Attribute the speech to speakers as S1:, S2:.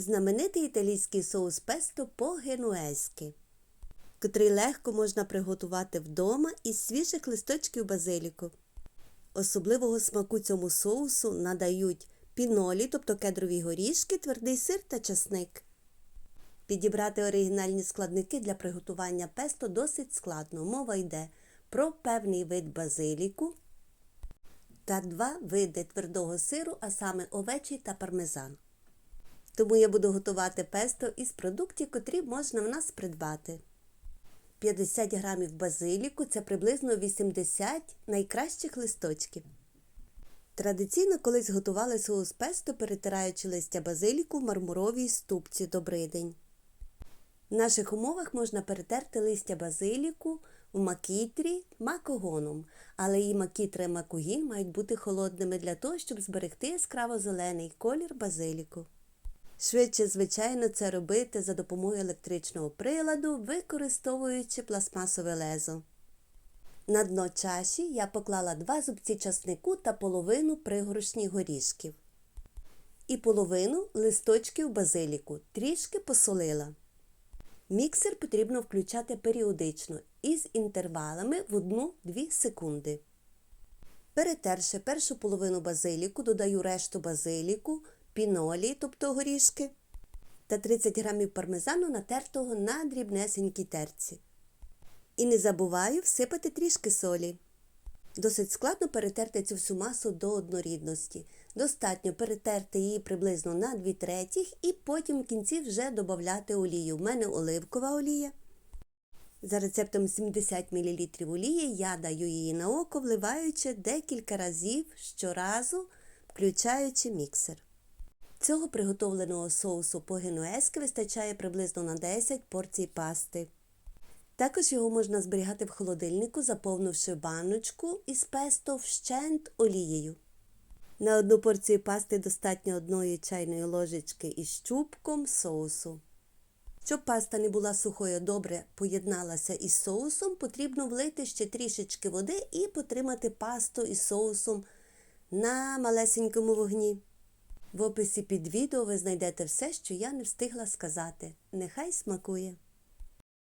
S1: знаменитий італійський соус песто по-генуезьки, котрий легко можна приготувати вдома із свіжих листочків базиліку. Особливого смаку цьому соусу надають пінолі, тобто кедрові горішки, твердий сир та часник. Підібрати оригінальні складники для приготування песто досить складно. Мова йде про певний вид базиліку та два види твердого сиру, а саме овечий та пармезан. Тому я буду готувати песто із продуктів, котрі можна в нас придбати. 50 грамів базиліку це приблизно 80 найкращих листочків. Традиційно колись готували соус песто, перетираючи листя базиліку в мармуровій ступці добридень. В наших умовах можна перетерти листя базиліку в макітрі макогоном, але і макітра і макогін мають бути холодними для того, щоб зберегти яскраво-зелений колір базиліку. Швидше, звичайно, це робити за допомогою електричного приладу, використовуючи пластмасове лезо. На дно чаші я поклала два зубці часнику та половину пригоршні горішків. І половину листочків базиліку трішки посолила. Міксер потрібно включати періодично із інтервалами в 1-2 секунди. Перетерши першу половину базиліку, додаю решту базиліку, пінолі, тобто горішки, та 30 г пармезану натертого на дрібнесенькій терці. І не забуваю всипати трішки солі. Досить складно перетерти цю всю масу до однорідності. Достатньо перетерти її приблизно на 2 третіх і потім в кінці вже додати олію. У мене оливкова олія. За рецептом 70 мл олії я даю її на око, вливаючи декілька разів щоразу, включаючи міксер. Цього приготовленого соусу по генуезьки вистачає приблизно на 10 порцій пасти. Також його можна зберігати в холодильнику, заповнивши баночку із песто вщент олією. На одну порцію пасти достатньо одної чайної ложечки із щупком соусу. Щоб паста не була сухою, добре поєдналася із соусом, потрібно влити ще трішечки води і потримати пасту із соусом на малесенькому вогні. В описі під відео ви знайдете все, що я не встигла сказати. Нехай смакує!